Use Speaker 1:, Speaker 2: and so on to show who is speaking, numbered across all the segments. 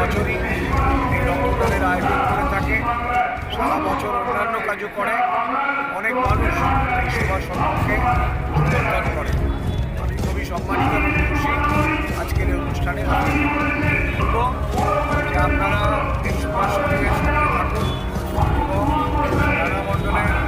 Speaker 1: বছরই এই রক্তদানের আয়োজন করে থাকে। সারা বছর অন্যান্য কাজও করে। অনেক মানুষ এই সুভাষ চন্দ্রকে যোগদান করে। আমি খুবই সম্মানিত খুশি আজকের এই অনুষ্ঠানে আপনারা এই চন্দ্রের সঙ্গে এবং মণ্ডলের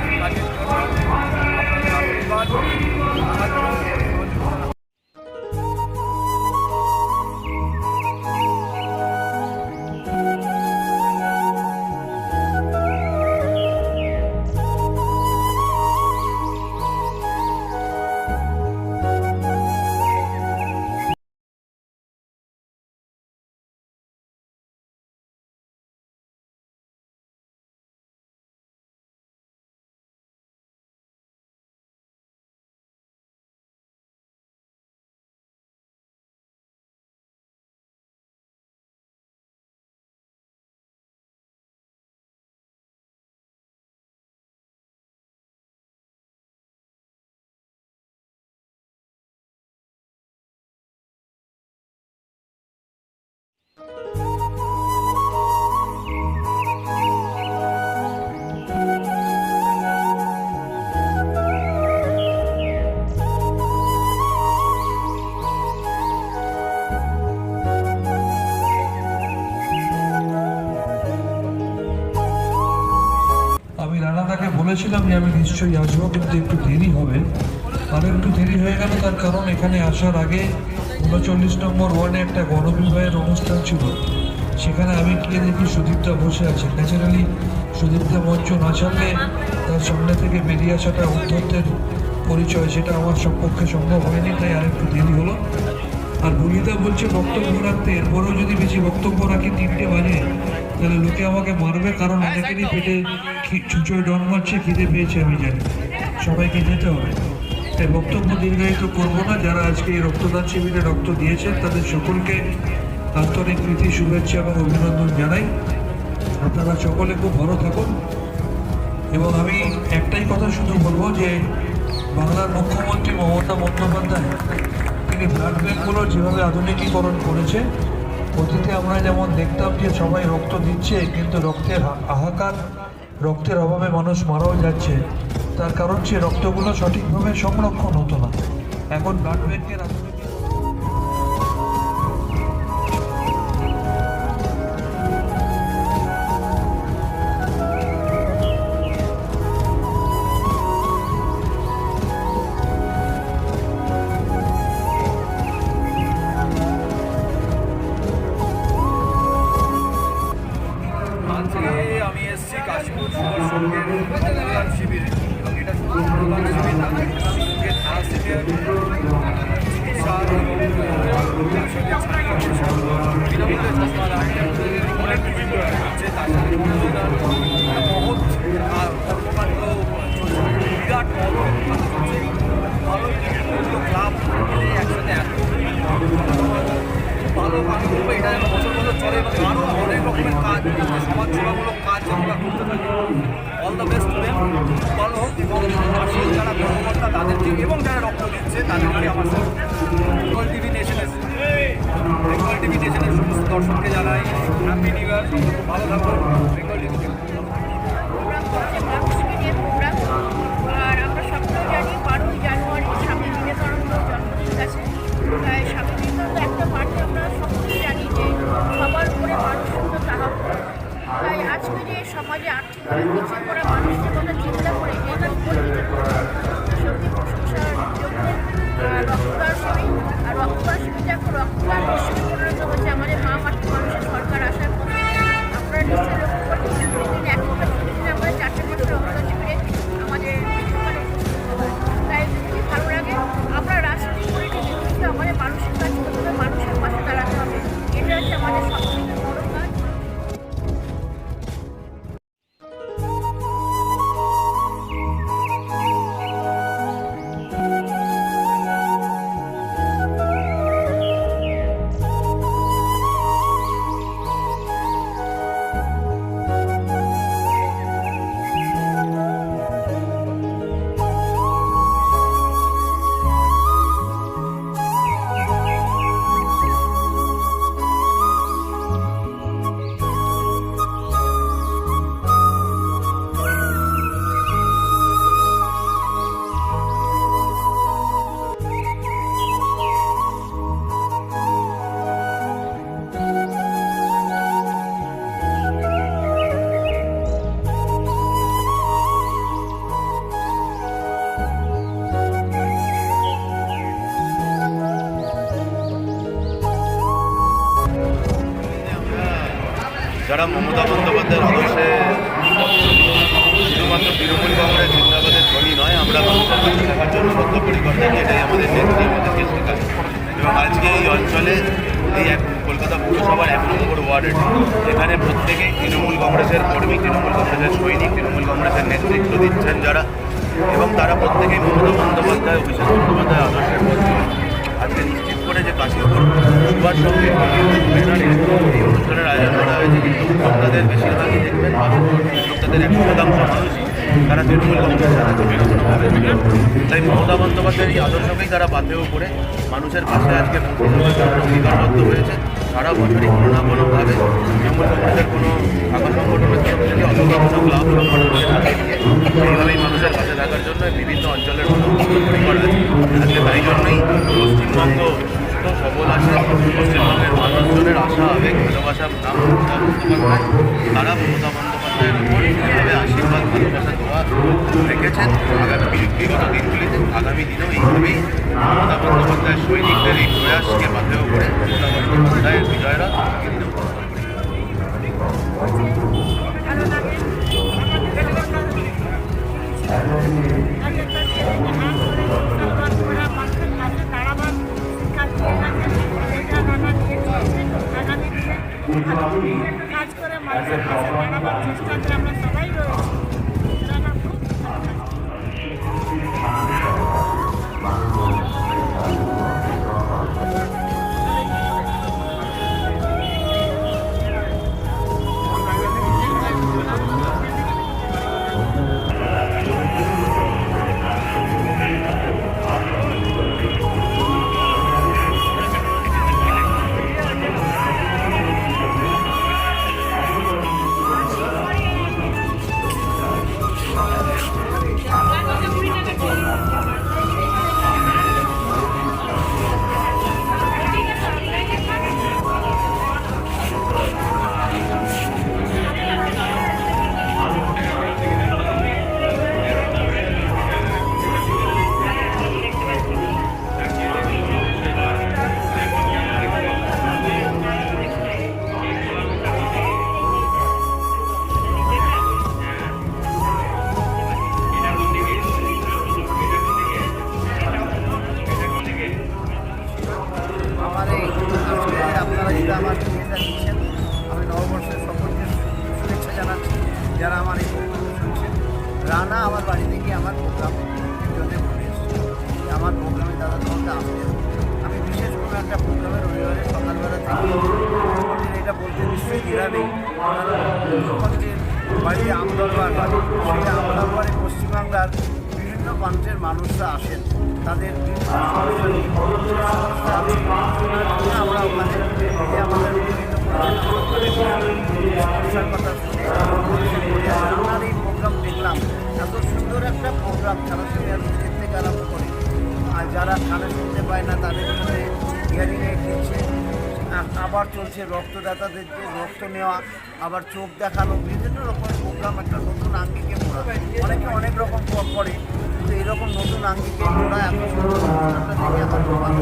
Speaker 2: আমি রানাদাকে বলেছিলাম যে আমি নিশ্চয়ই আসব, কিন্তু একটু দেরি হবে। আর একটু দেরি হয়ে গেল, তার কারণ এখানে আসার আগে উনচল্লিশ নম্বর ওয়ার্ডে একটা গণবিবাহের অনুষ্ঠান ছিল। সেখানে আমি গিয়ে দেখি সুদীপদা বসে আছে। ন্যাচারালি সুদীপদা মঞ্চ না ছাড়লে তার সামনে থেকে বেরিয়ে আসাটা অধ্যত্বের পরিচয়, সেটা আমার সপক্ষে সম্ভব হয়নি, তাই আরেকটু দেরি হলো। আর বুড়িদা বলছে, বক্তব্য রাখতে এরপরেও যদি বেশি বক্তব্য রাখি তিনটে বাজে, তাহলে লোকে আমাকে মারবে, কারণ অনেকেরই পেটে ছুঁচোয় ডন মারছে, খিদে পেয়েছে, আমি জানি। সবাইকে যেতে হবে। তাই বক্তব্য দীর্ঘায়িত করব না। যারা আজকে এই রক্তদান শিবিরে রক্ত দিয়েছেন, তাদের সকলকে আন্তরিক প্রীতি, শুভেচ্ছা এবং অভিনন্দন জানাই। আপনারা সকলে খুব ভালো থাকুন। এবং আমি একটাই কথা শুধু বলব যে, বাংলার মুখ্যমন্ত্রী মমতা বন্দ্যোপাধ্যায়, তিনি ব্লাড ব্যাঙ্কগুলো যেভাবে আধুনিকীকরণ করেছে, অতীতে আমরা যেমন দেখতাম যে সবাই রক্ত দিচ্ছে, কিন্তু রক্তের হাহাকার রক্তের অভাবে মানুষ মারাও যাচ্ছে। তার কারণ সে রক্তগুলো সঠিকভাবে সংরক্ষণ হতো না। এখন ব্লাড ব্যাঙ্কের
Speaker 1: রকমের কাজ যেগুলো করতে থাকি অল দ্য বেস্ট দেম ভালো হোক এবং আসল যারা কর্মকর্তা তাদেরকে এবং যারা রক্ত দিচ্ছে তাদেরকে আমার বেঙ্গল টিভি নেশনের বেঙ্গল টিভি নেশনের সমস্ত দর্শককে জানাই হ্যাপি নিউ ইয়ার ভালো থাকুন বেঙ্গল টিভি
Speaker 3: আর আমরা সকলেই জানি জানুয়ারি স্বামী বিবেকানন্দ জন্মদিন আছে। তাই সমাজে আর্থিক পিছিয়ে পড়া মানুষদের কথা
Speaker 4: যারা মমতা বন্দ্যোপাধ্যায়ের আদর্শে শুধুমাত্র তৃণমূল কংগ্রেস জিন্দাবাদের ধ্বনি নয়, আমরা মানুষের থাকার জন্য বদ্ধপরিকর থাকি এটাই আমাদের নেত্রী আমাদেরকে শেখায় এবং আজকে এই অঞ্চলে এই এক কলকাতা পৌরসভার এক নম্বর ওয়ার্ড এটি এখানে প্রত্যেকেই তৃণমূল কংগ্রেসের কর্মী, তৃণমূল কংগ্রেসের সৈনিক, তৃণমূল কংগ্রেসের নেতৃত্ব দিচ্ছেন যারা। এবং তারা প্রত্যেকেই মমতা বন্দ্যোপাধ্যায়, অভিষেক বন্দ্যোপাধ্যায়, আদর্শের পথে আজকে নিশ্চিত করে যে কাশীপুর সুভাষ সঙ্গে ব্যানারে এই অনুষ্ঠানের আয়োজন করা হয়েছে কিন্তু উদ্যোক্তাদের বেশিরভাগই দেখবেন বা উদ্যোক্তাদের একশো শতাংশ মানুষই তারা তৃণমূল কংগ্রেসের সাথে ছিলেন তাই মমতা বন্দ্যোপাধ্যায়ের এই আদর্শকেই তারা পাথেও করে মানুষের পাশে আজকে অঙ্গীকারবদ্ধ হয়েছে সারা বছরই কোনো না কোনোভাবে তৃণমূল কংগ্রেসের কোনো শাখা সংগঠনের তরফ থেকে অথবা কোনো ক্লাব সাথে নিয়ে এইভাবেই মানুষের পাশে থাকার জন্য বিভিন্ন অঞ্চলের মতো পরিবার আজকে তাই জন্যই পশ্চিমবঙ্গ সুস্থ সবল আছে পশ্চিমবঙ্গের মানুষজনের আশা আবেগ ভালোবাসা নাম তারা মমতা বন্দ্যোপাধ্যায় বন্দ্যোপাধ্যায়ের উপর এইভাবে আশীর্বাদ ভালোবাসা দোয়া রেখেছেন আগামী বিগত দিনগুলিতে আগামী দিনেও এইভাবেই মমতা বন্দ্যোপাধ্যায়ের সৈনিকদের এই করে মমতা বন্দ্যোপাধ্যায়ের বিজয়রা আগামী
Speaker 3: দিনে বিভিন্ন কাজ করে মানুষের কাছে চেষ্টাতে আমরা সবাই রয়েছি।
Speaker 5: মুখ্যমন্ত্রীর বাড়ি আমদরবার বাড়ি সেই আমদরবারে পশ্চিমবাংলার বিভিন্ন প্রান্তের মানুষরা আসেন তাদের আমরা আমাদের বিভিন্ন সমস্যার। আপনার এই প্রোগ্রাম দেখলাম এত সুন্দর একটা প্রোগ্রাম নিজের থেকে আরম্ভ করে আর যারা কানে শুনতে পায় না তাদের জন্য হিয়ারিং এইড দিচ্ছে আ- আবার চলছে রক্তদাতাদের রক্ত নেওয়া, আবার চোখ দেখানো, বিভিন্ন রকমের প্রোগ্রাম একটা নতুন আঙ্গিকে অনেকে অনেক রকম করে কিন্তু এরকম নতুন আঙ্গিকে পড়া এত সুন্দর আমার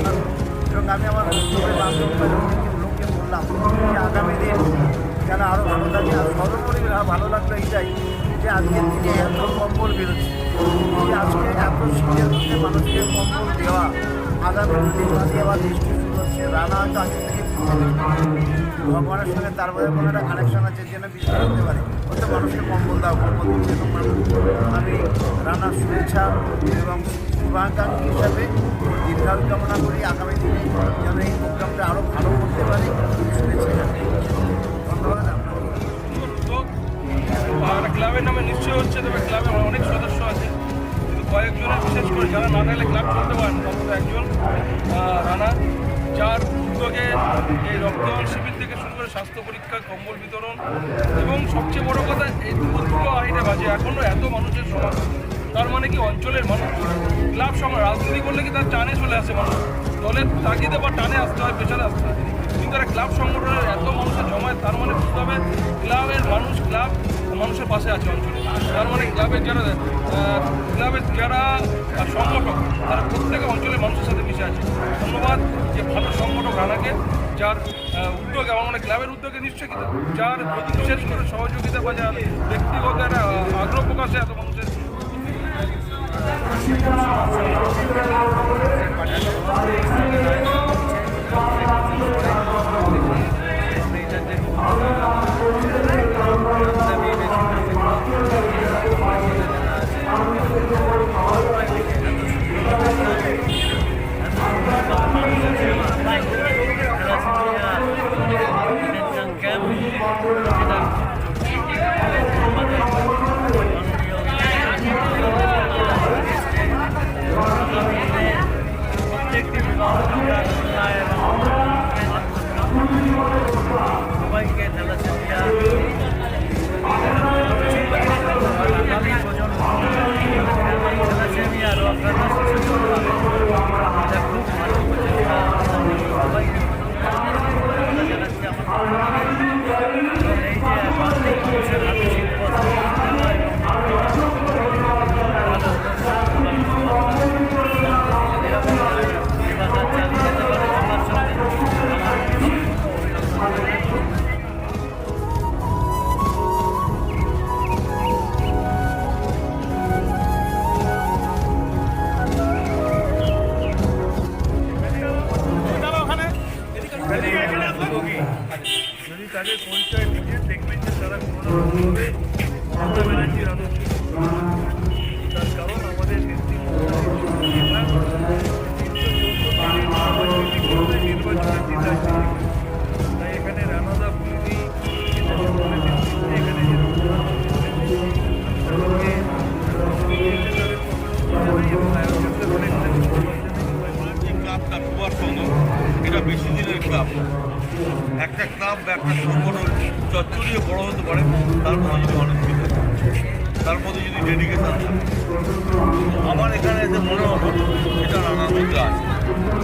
Speaker 5: এবং আমি আমার বান্ধব লোককে- বললাম যে আগামী দিন যারা আরও ভালো থাকে। আর সর্বোপরি ভালো লাগল এইটাই যে আজকের দিনে এত কম্বল বেরোচ্ছে আজকে এত মধ্যে মানুষকে কম্বল দেওয়া, আগামী দিনে দেওয়া দৃষ্টি রানা হয়তো ভগবানের সঙ্গে তার মধ্যে কোনো একটা কানেকশন আছে যেন বিশ্বাস করতে পারে। হয়তো মানুষকে কম্বল দাও কম্বল দিচ্ছে তোমরা আমি রানার শুভেচ্ছা এবং শুভাকাঙ্ক্ষী হিসাবে দীর্ঘায়ু কামনা করি। আগামী দিনে যেন এই প্রোগ্রামটা আরও ভালো করতে পারে শুভেচ্ছা ধন্যবাদ আপনাকে।
Speaker 6: আর ক্লাবের নামে নিশ্চয় হচ্ছে, তবে ক্লাবে অনেক সদস্য আছে। কিন্তু কয়েকজনের, বিশেষ করে যারা না থাকলে ক্লাব চলতে পারে না একজন রানা, যার উদ্যোগে এই রক্তদান শিবির থেকে শুরু করে স্বাস্থ্য পরীক্ষা, কম্বল বিতরণ এবং সবচেয়ে বড় কথা এই দুটো আড়াইটে বাজে। এখনও এত মানুষের সমাগম। তার মানে কি অঞ্চলের মানুষ? ক্লাব সময় রাজনীতি করলে কি তার টানে চলে আসে মানুষ? দলের তাগিদে বা টানে আসতে হয় পেছনে আসতে হয়। কিন্তু একটা ক্লাব সংগঠনের এত মানুষের জমায় তার মানে বুঝতে হবে ক্লাবের মানুষ, ক্লাব মানুষের পাশে আছে অঞ্চলে। তার মানে ক্লাবের যারা ক্লাবের যারা সংগঠক, তারা প্রত্যেকে অঞ্চলের মানুষের সাথে মিশে আছে। ধন্যবাদ যে ভালো সংগঠক আনাকে, যার উদ্যোগে আমার মানে ক্লাবের উদ্যোগে নিশ্চয়ই যার বিশেষ করে সহযোগিতা বা যার ব্যক্তিগত একটা আগ্রহ প্রকাশে এত মানুষের।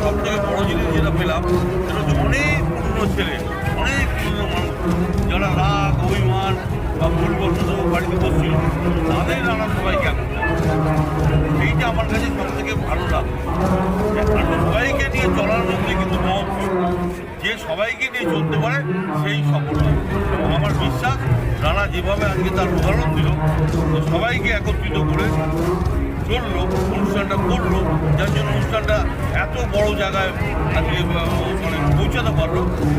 Speaker 5: সব
Speaker 7: থেকে বড় জিনিস যেটা পেলাম, সেটা হচ্ছে অনেক পুরনো ছেলে, অনেক পুরনো মানুষ। যারা রাগ, অভিমান বা পরিবর্তন বাড়িতে বসছিল, তাদের নানা সবাইকে এইটা আমার কাছে সব থেকে ভালো আর সবাইকে নিয়ে চলার মধ্যে কিন্তু মহৎ যে সবাইকে নিয়ে চলতে পারে, সেই সফল আমার বিশ্বাস, রানা যেভাবে আজকে তার উদাহরণ দিল তো সবাইকে একত্রিত করে চলল, অনুষ্ঠানটা করল, যার জন্য অনুষ্ঠানটা এত বড় জায়গায় আজকে মানে পৌঁছাতে পারল,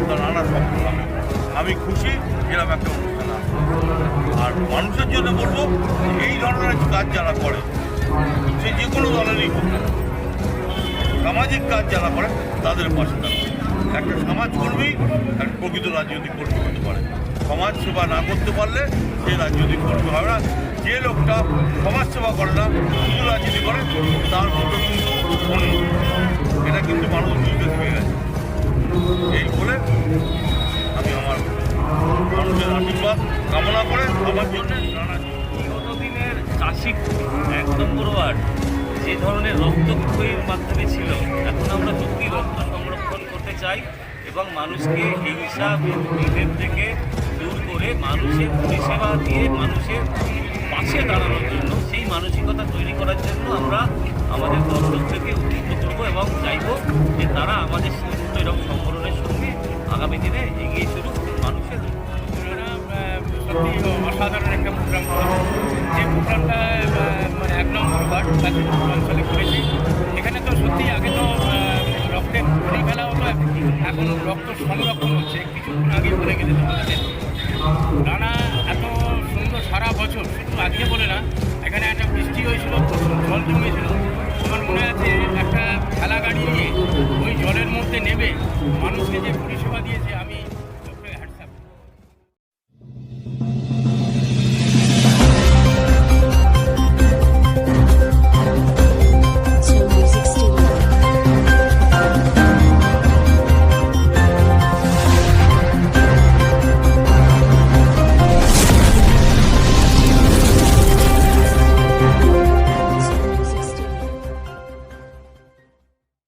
Speaker 7: তার রানা সফল হবে। আমি খুশি, এরকম একটা অনুষ্ঠান আর মানুষের জন্য বলব, এই ধরনের কাজ যারা করে, সে যে কোনো দলেরই হোক, সামাজিক কাজ যারা করে, তাদের পাশে থাকবে একটা সমাজকর্মী একটা প্রকৃত রাজনৈতিক কর্মী হতে পারে। সমাজ সেবা না করতে পারলে সে রাজনৈতিক কর্মী হবে না। যে লোকটা সমাজ সেবা করে না শুধু রাজনীতি করে, তার মতো কিন্তু মানুষ শিখে গেছে এই বলে আমি আমার মানুষের আশীর্বাদ কামনা করে আমার জন্য জানাচ্ছি
Speaker 8: বিগত দিনের চাষিক এক নম্বর যে ধরনের রক্তক্ষয়ীর মাধ্যমে ছিল এখন আমরা সত্যি রক্ত সংরক্ষণ করতে চাই এবং মানুষকে হিংসা বিভেদ থেকে দূর করে মানুষের পরিষেবা দিয়ে মানুষের পাশে দাঁড়ানোর জন্য সেই মানসিকতা তৈরি করার জন্য আমরা আমাদের দর্শক থেকে চাইব যে তারা আমাদের সমস্ত এরকম সংগঠনের সঙ্গে আগামী দিনে এগিয়ে চলুক, মানুষের
Speaker 9: সত্যি অসাধারণ একটা প্রোগ্রাম করা যে প্রোগ্রামটা মানে এক নম্বর ওয়ার্ড তাদের অঞ্চলে করেছি। এখানে তো সত্যি আগে তো রক্তের ঘুরে ফেলা হতো, এখন রক্ত সংরক্ষণ হচ্ছে। কিছু আগে বলে গেলে তোমাদের। নানা এত সুন্দর সারা বছর, শুধু আজকে বলে না, এখানে একটা
Speaker 6: বৃষ্টি হয়েছিল জল জমেছিল। আমার মনে আছে একটা খেলা গাড়ি নিয়ে